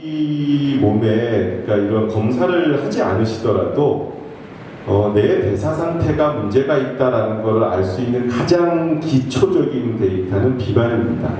이 몸에 그러니까 이런 검사를 하지 않으시더라도 어, 내 대사 상태가 문제가 있다라는 것을 알 수 있는 가장 기초적인 데이터는 비만입니다.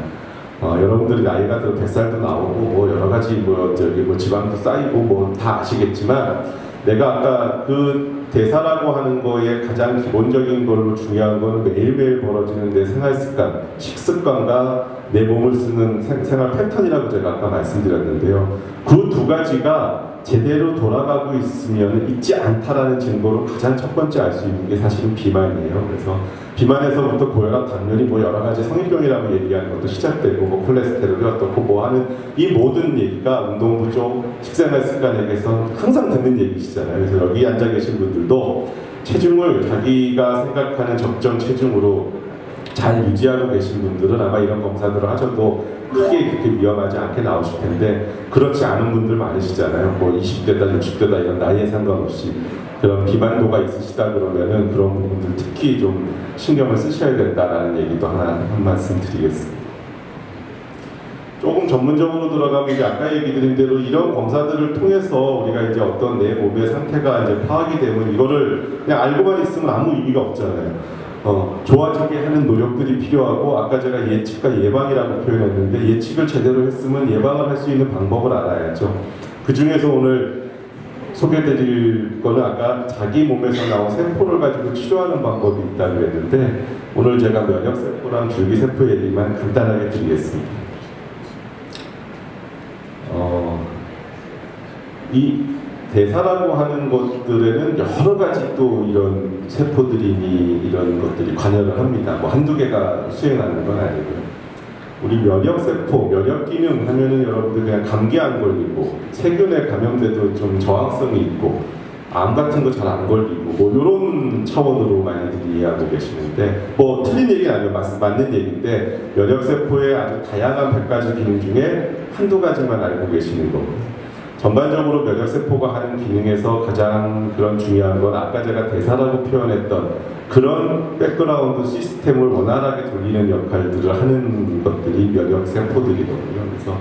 어, 여러분들이 나이가 들어 뱃살도 나오고 뭐 여러 가지 뭐 저기 뭐 지방도 쌓이고 뭐 다 아시겠지만 내가 아까 그 대사라고 하는 거에 가장 기본적인 걸로 중요한 거는 매일매일 벌어지는 내 생활 습관, 식습관과 내 몸을 쓰는 생, 생활 패턴이라고 제가 아까 말씀드렸는데요. 그 두 가지가 제대로 돌아가고 있으면 있지 않다라는 증거로 가장 첫 번째 알 수 있는 게 사실은 비만이에요. 그래서 비만에서부터 고혈압, 당뇨이 뭐 여러 가지 성인병이라고 얘기하는 것도 시작되고 뭐 콜레스테롤이 어떻고 뭐 하는 이 모든 얘기가 운동 부족, 식생활 습관에게서 항상 듣는 얘기시잖아요. 그래서 여기 앉아 계신 분들도 체중을 자기가 생각하는 적정 체중으로 잘 유지하고 계신 분들은 아마 이런 검사들을 하셔도 크게 그렇게 위험하지 않게 나오실 텐데 그렇지 않은 분들 많으시잖아요. 뭐 20대다 60대다 이런 나이에 상관없이 그런 비만도가 있으시다 그러면은 그런 부분들 특히 좀 신경을 쓰셔야 된다라는 얘기도 하나 한 말씀 드리겠습니다. 조금 전문적으로 들어가면 이제 아까 얘기 드린 대로 이런 검사들을 통해서 우리가 이제 어떤 내 몸의 상태가 이제 파악이 되면 이거를 그냥 알고만 있으면 아무 의미가 없잖아요. 어, 좋아지게 하는 노력들이 필요하고 아까 제가 예측과 예방이라고 표현했는데 예측을 제대로 했으면 예방을 할 수 있는 방법을 알아야죠. 그 중에서 오늘 소개드릴 거는 아까 자기 몸에서 나온 세포를 가지고 치료하는 방법이 있다고 했는데 오늘 제가 면역 세포랑 줄기 세포 얘기만 간단하게 드리겠습니다. 어, 이 대사라고 하는 것들에는 여러 가지 또 이런 세포들이 이런 것들이 관여를 합니다. 뭐 한두 개가 수행하는 건 아니고요. 우리 면역세포, 면역기능 하면은 여러분들 그냥 감기 안 걸리고 세균에 감염돼도 좀 저항성이 있고 암 같은 거 잘 안 걸리고 뭐 이런 차원으로 많이들 이해하고 계시는데 뭐 틀린 얘기는 아니고 맞, 맞는 얘기인데 면역세포의 아주 다양한 100가지 기능 중에 한두 가지만 알고 계시는 거고요. 전반적으로 면역세포가 하는 기능에서 가장 그런 중요한 건 아까 제가 대사라고 표현했던 그런 백그라운드 시스템을 원활하게 돌리는 역할들을 하는 것들이 면역세포들이거든요. 그래서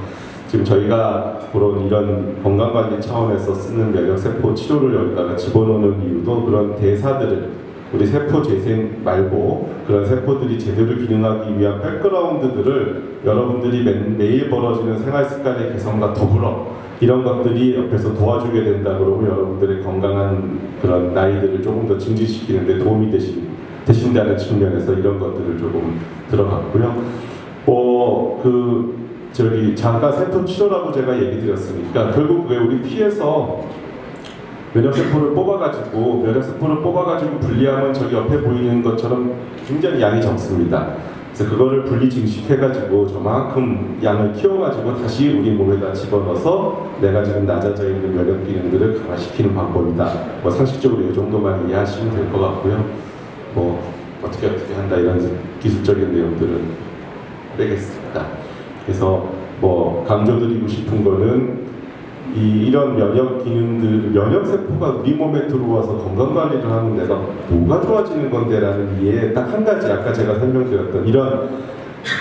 지금 저희가 그런 이런 건강관리 차원에서 쓰는 면역세포 치료를 여기다가 집어넣는 이유도 그런 대사들을 우리 세포 재생 말고 그런 세포들이 제대로 기능하기 위한 백그라운드들을 여러분들이 매, 일 벌어지는 생활 습관의 개선과 더불어 이런 것들이 옆에서 도와주게 된다 그러고 여러분들의 건강한 그런 나이들을 조금 더 증진시키는데 도움이 되신, 되신다는 측면에서 이런 것들을 조금 들어갔고요. 어, 그, 저기, 잠깐 세포 치료라고 제가 얘기 드렸으니까 결국 왜 우리 피에서 면역세포를 뽑아가지고 면역세포를 뽑아가지고 분리하면 저기 옆에 보이는 것처럼 굉장히 양이 적습니다. 그래서 그거를 분리 증식해가지고 저만큼 양을 키워가지고 다시 우리 몸에다 집어넣어서 내가 지금 낮아져 있는 면역 기능들을 강화시키는 방법이다. 뭐 상식적으로 이 정도만 이해하시면 될 것 같고요. 뭐 어떻게 어떻게 한다 이런 기술적인 내용들은 빼겠습니다. 그래서 뭐 강조드리고 싶은 거는 이, 이런 면역 기능들, 면역 세포가 우리 몸에 들어와서 건강 관리를 하는 데가 뭐가 좋아지는 건데라는 이해 딱 한 가지 아까 제가 설명드렸던 이런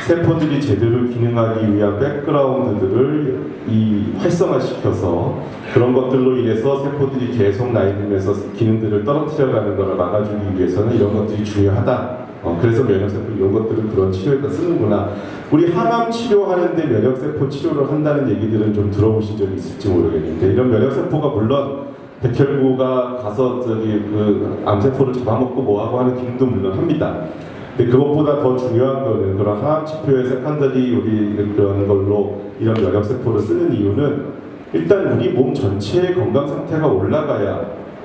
세포들이 제대로 기능하기 위한 백그라운드들을 이 활성화시켜서 그런 것들로 인해서 세포들이 계속 나이 들면서 기능들을 떨어뜨려가는 것을 막아주기 위해서는 이런 것들이 중요하다. 어, 그래서 면역세포 이런 것들을 그런 치료에다 쓰는구나. 우리 항암 치료하는데 면역세포 치료를 한다는 얘기들은 좀 들어보신 적이 있을지 모르겠는데 이런 면역세포가 물론 백혈구가 가서 저기 그 암세포를 잡아먹고 뭐하고 하는 기능도 물론 합니다. 근데 그것보다 더 중요한 거는 그런 항암 치료의 세컨더리 우리 그런 걸로 이런 면역세포를 쓰는 이유는 일단 우리 몸 전체의 건강 상태가 올라가야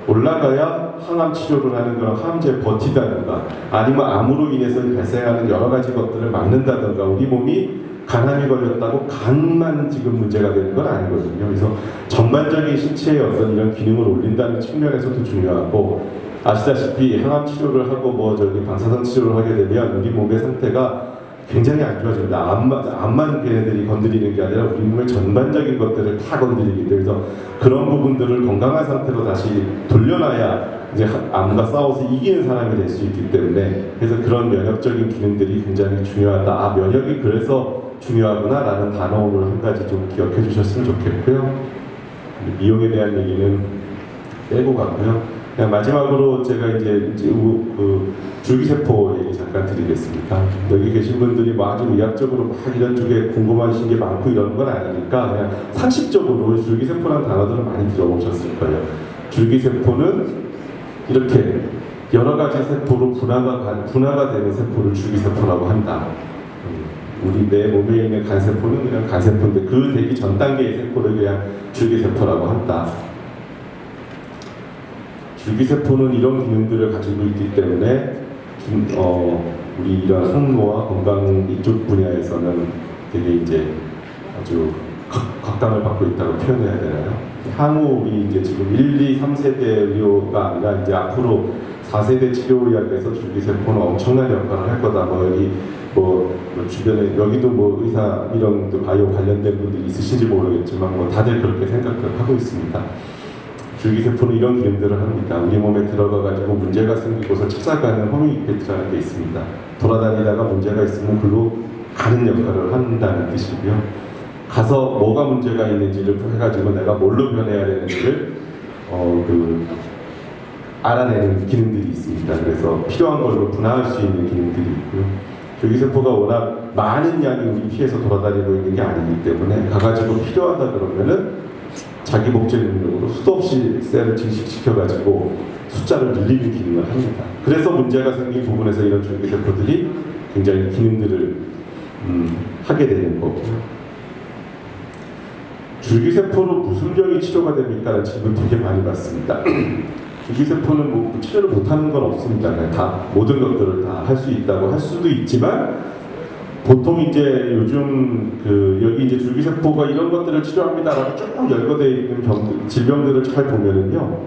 올라가야 항암 치료를 하는 그런 항암제에 버티다든가 아니면 암으로 인해서 발생하는 여러 가지 것들을 막는다든가 우리 몸이 간암이 걸렸다고 간만 지금 문제가 되는 건 아니거든요. 그래서 전반적인 신체의 어떤 이런 기능을 올린다는 측면에서도 중요하고 아시다시피 항암 치료를 하고 뭐 저기 방사선 치료를 하게 되면 우리 몸의 상태가 굉장히 안 좋아집니다. 암만, 암만 걔네들이 건드리는 게 아니라 우리 몸의 전반적인 것들을 다 건드리기 때문에 그래서 그런 부분들을 건강한 상태로 다시 돌려놔야 이제 암과 싸워서 이기는 사람이 될 수 있기 때문에 그래서 그런 면역적인 기능들이 굉장히 중요하다. 아 면역이 그래서 중요하구나라는 단어 오늘 한 가지 좀 기억해 주셨으면 좋겠고요. 미용에 대한 얘기는 빼고 가고요. 그냥 마지막으로 제가 이제, 이제 우- 그 줄기세포 얘기 잠깐 드리겠습니다. 여기 계신 분들이 뭐 아주 의학적으로 막 이런 쪽에 궁금하신 게 많고 이런 건 아니니까 그냥 상식적으로 줄기세포라는 단어들을 많이 들어보셨을 거예요. 줄기세포는 이렇게 여러 가지 세포로 분화가 가- 분화가 되는 세포를 줄기세포라고 한다. 음, 우리 내 몸에 있는 간세포는 그냥 간세포인데 그 되기 전 단계의 세포를 그냥 줄기세포라고 한다. 줄기세포는 이런 기능들을 가지고 있기 때문에 좀, 어, 우리 이런 항노와 건강 이쪽 분야에서는 되게 이제 아주 각- 각광을 받고 있다고 표현해야 되나요? 향후 우리 이제 지금 1, 2, 3세대 의료가 아니라 이제 앞으로 4세대 치료 의학에서 줄기세포는 엄청난 역할을 할 거다. 뭐 여기 뭐, 뭐 주변에 여기도 뭐 의사 이런 또 바이오 관련된 분들이 있으신지 모르겠지만 뭐 다들 그렇게 생각을 하고 있습니다. 줄기세포는 이런 기능들을 합니다. 우리 몸에 들어가가지고 문제가 생기고서 찾아가는 호밍 이펙트라는 게 있습니다. 돌아다니다가 문제가 있으면 글로 가는 역할을 한다는 뜻이고요. 가서 뭐가 문제가 있는지를 해가지고 내가 뭘로 변해야 되는지를 어, 그 알아내는 기능들이 있습니다. 그래서 필요한 걸로 분화할 수 있는 기능들이 있고요. 줄기세포가 워낙 많은 양이 우리 피에서 돌아다니고 있는 게 아니기 때문에 가가지고 필요하다 그러면은 자기 목적 능력으로 수도 없이 셀을 증식시켜가지고 숫자를 늘리는 기능을 합니다. 그래서 문제가 생긴 부분에서 이런 줄기세포들이 굉장히 기능들을 음, 하게 되는 거고요. 줄기세포로 무슨 병이 치료가 됩니까? 라는 질문 되게 많이 받습니다. 줄기세포는 뭐 치료를 못하는 건 없습니다. 다 모든 것들을 다 할 수 있다고 할 수도 있지만 보통 이제 요즘 그 여기 이제 줄기세포가 이런 것들을 치료합니다라고 쭉 열거되어 있는 병, 질병들을 잘 보면은요.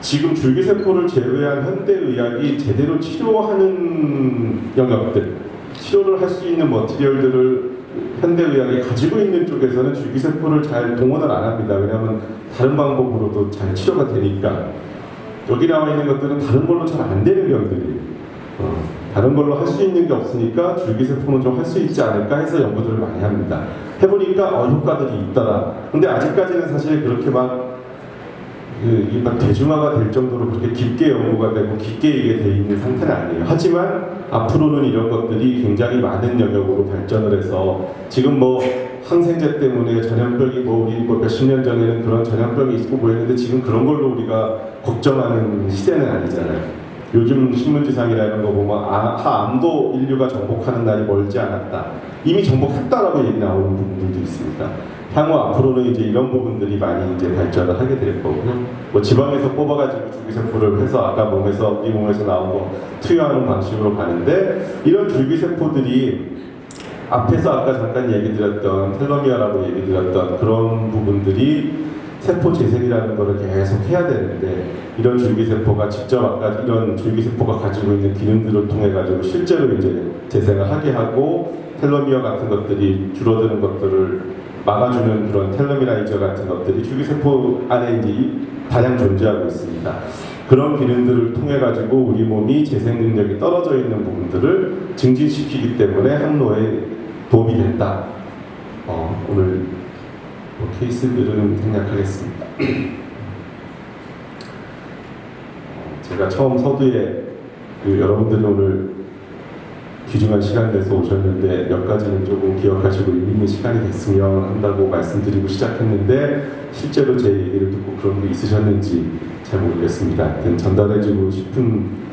지금 줄기세포를 제외한 현대의학이 제대로 치료하는 영역들, 치료를 할 수 있는 머티리얼들을 현대의학이 가지고 있는 쪽에서는 줄기세포를 잘 동원을 안 합니다. 왜냐하면 다른 방법으로도 잘 치료가 되니까. 여기 나와 있는 것들은 다른 걸로 잘 안 되는 병들이 어, 다른 걸로 할 수 있는 게 없으니까 줄기세포는 좀 할 수 있지 않을까 해서 연구들을 많이 합니다. 해보니까 어, 효과들이 있더라. 근데 아직까지는 사실 그렇게 막, 그, 이게 막 대중화가 될 정도로 그렇게 깊게 연구가 되고 깊게 이게 돼 있는 상태는 아니에요. 하지만 앞으로는 이런 것들이 굉장히 많은 영역으로 발전을 해서 지금 뭐 항생제 때문에 전염병이 뭐 우리 뭐 몇십 년 전에는 그런 전염병이 있고 뭐 했는데 지금 그런 걸로 우리가 걱정하는 시대는 아니잖아요. 요즘 신문지상이나 이런 거 보면 아, 하암도 인류가 정복하는 날이 멀지 않았다. 이미 정복했다라고 얘기 나오는 부분들도 있습니다. 향후 앞으로는 이제 이런 부분들이 많이 이제 발전을 하게 될 거고요. 뭐 지방에서 뽑아가지고 줄기세포를 해서 아까 몸에서 이 몸에서 나온 거 투여하는 방식으로 가는데 이런 줄기세포들이 앞에서 아까 잠깐 얘기 드렸던 텔로미어라고 얘기 드렸던 그런 부분들이 세포 재생이라는 거를 계속 해야 되는데 이런 줄기세포가 직접 아까 이런 줄기세포가 가지고 있는 기능들을 통해 가지고 실제로 이제 재생을 하게 하고 텔로미어 같은 것들이 줄어드는 것들을 막아주는 그런 텔로미라이저 같은 것들이 줄기세포 안에 다량 존재하고 있습니다. 그런 기능들을 통해 가지고 우리 몸이 재생 능력이 떨어져 있는 부분들을 증진시키기 때문에 항노에 도움이 된다. 어, 오늘 뭐 케이스들은 생략하겠습니다. 어, 제가 처음 서두에 그 여러분들이 오늘 귀중한 시간 내서 오셨는데 몇 가지는 조금 기억하시고 의미 있는 시간이 됐으면 한다고 말씀드리고 시작했는데 실제로 제 얘기를 듣고 그런 게 있으셨는지 잘 모르겠습니다. 전달해주고 싶은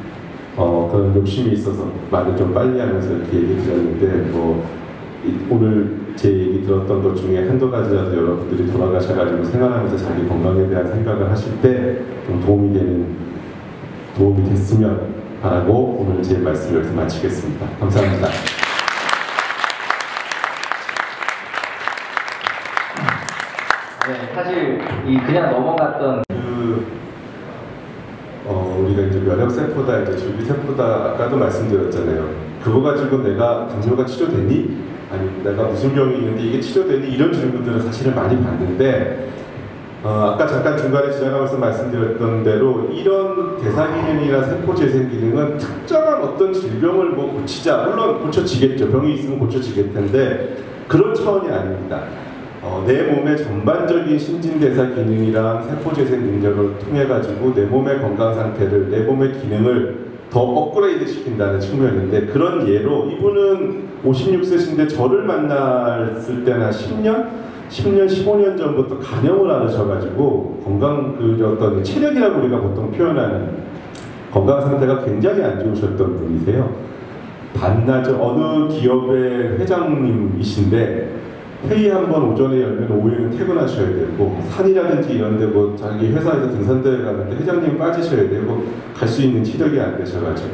어, 그런 욕심이 있어서 말을 좀 빨리 하면서 이렇게 얘기 드렸는데 뭐 이- 오늘 제 얘기 들었던 것 중에 한두 가지라도 여러분들이 돌아가셔가지고 생활하면서 자기 건강에 대한 생각을 하실 때 좀 도움이 되는 도움이 됐으면 바라고 오늘 제 말씀을 여기서 마치겠습니다. 감사합니다. 네, 사실 이 그냥 넘어갔던 그 어, 우리가 이제 면역세포다 이제 줄기세포다 아까도 말씀드렸잖아요. 그거 가지고 내가 당뇨가 치료되니? 아니 내가 무슨 병이 있는데 이게 치료되니? 이런 질문들을 사실은 많이 받는데 어, 아까 잠깐 중간에 지나가면서 말씀드렸던 대로 이런 대사 기능이나 세포 재생 기능은 특정한 어떤 질병을 뭐 고치자 물론 고쳐지겠죠 병이 있으면 고쳐지겠 텐데 그런 차원이 아닙니다. 어, 내 몸의 전반적인 신진대사 기능이랑 세포 재생 능력을 통해 가지고 내 몸의 건강 상태를 내 몸의 기능을 더 업그레이드 시킨다는 측면인데 그런 예로 이분은 56세신데 저를 만났을 한 10년, 10년, 15년 전부터 간염을 앓으셔가지고 건강 그 어떤 체력이라고 우리가 보통 표현하는 건강 상태가 굉장히 안 좋으셨던 분이세요. 반나절 어느 기업의 회장님이신데 회의 한 번 오전에 열면 오후에는 퇴근하셔야 되고 산이라든지 이런 데뭐 자기 회사에서 등산대회 가는데 회장님 빠지셔야 되고 갈 수 있는 체력이 안 되셔가지고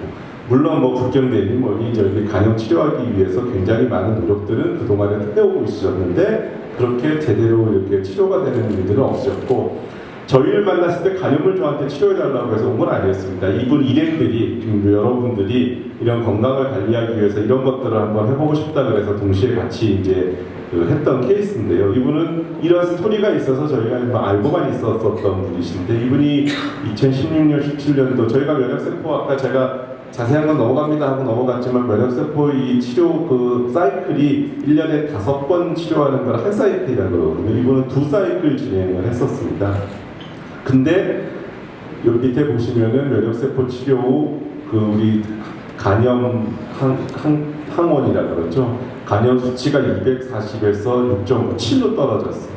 물론 뭐 국경대리 뭐이 저기 간염 치료하기 위해서 굉장히 많은 노력들은 그동안에 해오고 있으셨는데 그렇게 제대로 이렇게 치료가 되는 일들은 없었고 저희를 만났을 때 간염을 저한테 치료해달라고 해서 온 건 아니었습니다. 이분 일행들이 여러분들이 이런 건강을 관리하기 위해서 이런 것들을 한번 해보고 싶다 그래서 동시에 같이 이제 그 했던 케이스인데요. 이분은 이런 스토리가 있어서 저희가 뭐 알고만 있었었던 분이신데 이분이 2016년, 17년도 저희가 면역세포 아까 제가 자세한 건 넘어갑니다 하고 넘어갔지만 면역세포 이 치료 그 사이클이 1년에 다섯 번 치료하는 걸 한 사이클이라고 그러거든요. 이분은 두 사이클 진행을 했었습니다. 근데 여기 밑에 보시면은 면역세포 치료 후 그 우리 간염 항, 항, 항원이라 그러죠. 간염 수치가 240에서 6.7로 떨어졌어요.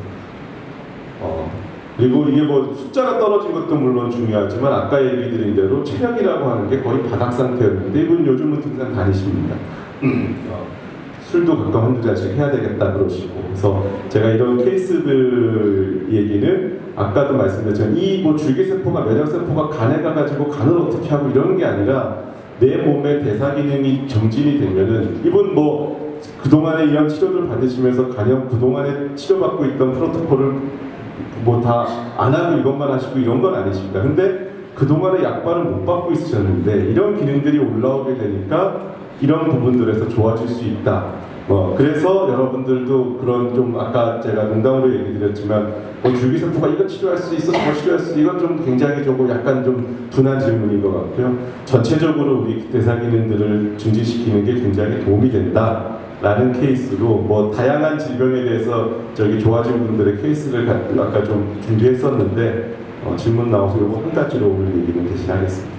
어, 그리고 이게 뭐 숫자가 떨어진 것도 물론 중요하지만 아까 얘기 드린 대로 체력이라고 하는 게 거의 바닥 상태였는데 이분 요즘은 등산 다니십니다. 어, 술도 가끔 한두 잔씩 해야 되겠다 그러시고 그래서 제가 이런 케이스들 얘기는 아까도 말씀드렸지만 이뭐 줄기세포가 면역세포가 간에 가가지고 간을 어떻게 하고 이러는 게 아니라 내 몸의 대사 기능이 정진이 되면은 이분 뭐 그동안에 이런 치료를 받으시면서 간염 그동안에 치료받고 있던 프로토콜을 뭐 다 안 하고 이것만 하시고 이런 건 아니십니다. 근데 그동안에 약발을 못 받고 있으셨는데 이런 기능들이 올라오게 되니까 이런 부분들에서 좋아질 수 있다. 뭐 그래서 여러분들도 그런 좀 아까 제가 농담으로 얘기 드렸지만 뭐 줄기세포가 이거 치료할 수 있어 저거 치료할 수 있어 이건 좀 굉장히 조금 약간 좀 둔한 질문인 것 같고요. 전체적으로 우리 대사 기능들을 증진시키는 게 굉장히 도움이 된다. 라는 케이스로 뭐 다양한 질병에 대해서 저기 좋아진 분들의 케이스를 가- 아까 좀 준비했었는데 어, 질문 나와서 이거 한 가지로 오늘 얘기는 대신하겠습니다.